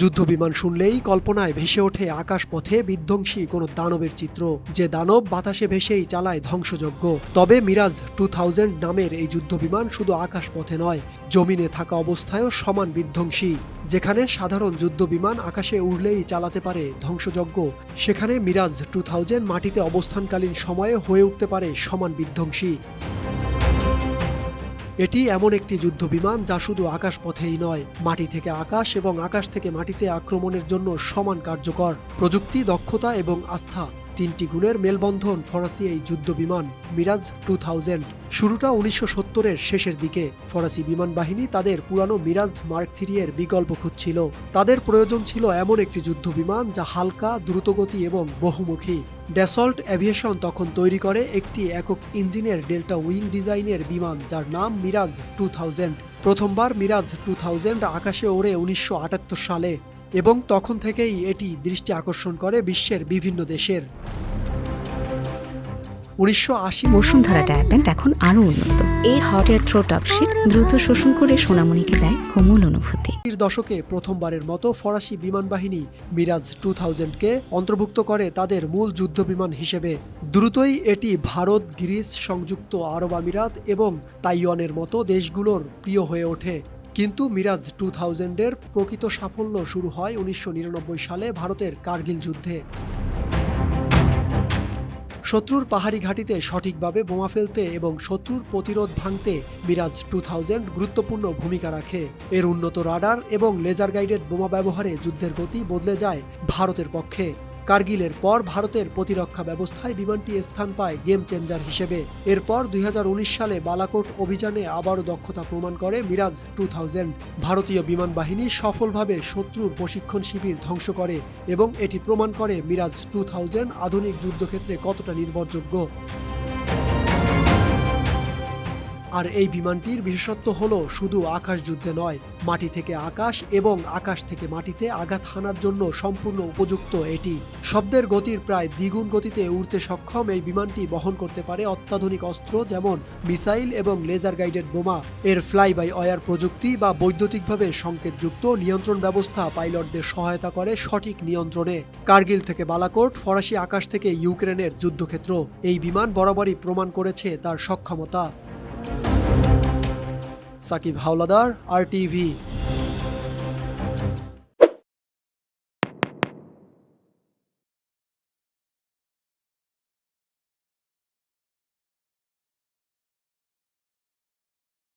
যুদ্ধবিমান শুনলেই কল্পনায় ভেসে ওঠে আকাশপথে বিধ্বংসী কোনো দানবের চিত্র। যে দানব বাতাসে ভেসেই চালায় ধ্বংসযজ্ঞ। তবে মিরাজ টু থাউজেন্ড নামের এই যুদ্ধবিমান শুধু আকাশপথে নয়, জমিনে থাকা অবস্থায়ও সমান বিধ্বংসী। যেখানে সাধারণ যুদ্ধবিমান আকাশে উড়লেই চালাতে পারে ধ্বংসযজ্ঞ, সেখানে মিরাজ টু থাউজেন্ড মাটিতে অবস্থানকালীন সময়ে হয়ে উঠতে পারে সমান বিধ্বংসী। এটি এমন একটি যুদ্ধ বিমান যা শুধু আকাশ পথেই নয়, মাটি থেকে আকাশ এবং আকাশ থেকে মাটিতে আক্রমণের জন্য সমান কার্যকর। প্রযুক্তি, দক্ষতা এবং আস্থা তিনটি গুণের মেলবন্ধন ফরাসি এই যুদ্ধবিমান মিরাজ টু থাউজেন্ড। শুরুটা উনিশশো সত্তরের শেষের দিকে। ফরাসি বিমান বাহিনী তাদের পুরানো মিরাজ মার্ক থ্রি এর বিকল্প খুঁজছিল। তাদের প্রয়োজন ছিল এমন একটি যুদ্ধবিমান যা হালকা, দ্রুতগতি এবং বহুমুখী। ড্যাসল্ট অ্যাভিয়েশন তখন তৈরি করে একটি একক ইঞ্জিনের ডেল্টা উইং ডিজাইনের বিমান যার নাম মিরাজ টু থাউজেন্ড। প্রথমবার মিরাজ টু থাউজেন্ড আকাশে ওড়ে উনিশশো আটাত্তর সালে। এবং তখন থেকেই এটি দৃষ্টি আকর্ষণ করে বিশ্বের বিভিন্ন দেশের। উনিশশো আশি বসুন্ধরা ডায়াপ্যান্ট এখন আরও উন্নত। এই হট এয়ার থ্রো টপশিট দ্রুত শোষণ করে সোনামণিকে দেয় কোমল অনুভূতি। দশকে প্রথমবারের মতো ফরাসি বিমান বাহিনী মিরাজ টু থাউজেন্ডকে অন্তর্ভুক্ত করে তাদের মূল যুদ্ধ বিমান হিসেবে। দ্রুতই এটি ভারত গ্রিস সংযুক্ত আরব আমিরাত এবং তাইওয়ানের মতো দেশগুলোর প্রিয় হয়ে ওঠে। কিন্তু মিরাজ টু থাউজেন্ডের প্রকৃত সাফল্য শুরু হয় উনিশশো নিরানব্বই সালে ভারতের কার্গিল যুদ্ধে। শত্রুর পাহাড়ি ঘাঁটিতে সঠিকভাবে বোমা ফেলতে এবং শত্রুর প্রতিরোধ ভাঙতে মিরাজ টু থাউজেন্ড গুরুত্বপূর্ণ ভূমিকা রাখে। এর উন্নত রাডার এবং লেজার গাইডেড বোমা ব্যবহারে যুদ্ধের গতি বদলে যায় ভারতের পক্ষে। কার্গিলের পর ভারতের প্রতিরক্ষা ব্যবস্থায় বিমানটি স্থান পায় গেম চেঞ্জার হিসেবে। এরপর দুই হাজার উনিশ সালে বালাকোট অভিযানে আবারও দক্ষতা প্রমাণ করে মিরাজ টু ভারতীয় বিমান বাহিনী সফলভাবে শত্রুর প্রশিক্ষণ শিবির ধ্বংস করে এবং এটি প্রমাণ করে মিরাজ টু আধুনিক যুদ্ধক্ষেত্রে কতটা নির্ভরযোগ্য। আর এই বিমানটির বিশেষত্ব হল শুধু আকাশ যুদ্ধে নয়, মাটি থেকে আকাশ এবং আকাশ থেকে মাটিতে আঘাত হানার জন্য সম্পূর্ণ উপযুক্ত এটি। শব্দের গতির প্রায় দ্বিগুণ গতিতে উড়তে সক্ষম এই বিমানটি বহন করতে পারে অত্যাধুনিক অস্ত্র যেমন মিসাইল এবং লেজার গাইডেড বোমা। এর ফ্লাই বাই অয়ার প্রযুক্তি বা বৈদ্যুতিকভাবে সংকেতযুক্ত নিয়ন্ত্রণ ব্যবস্থা পাইলটদের সহায়তা করে সঠিক নিয়ন্ত্রণে। কার্গিল থেকে বালাকোট, ফরাসি আকাশ থেকে ইউক্রেনের যুদ্ধক্ষেত্র। এই বিমান বরাবরই প্রমাণ করেছে তার সক্ষমতা। Sakib Howlader R TV.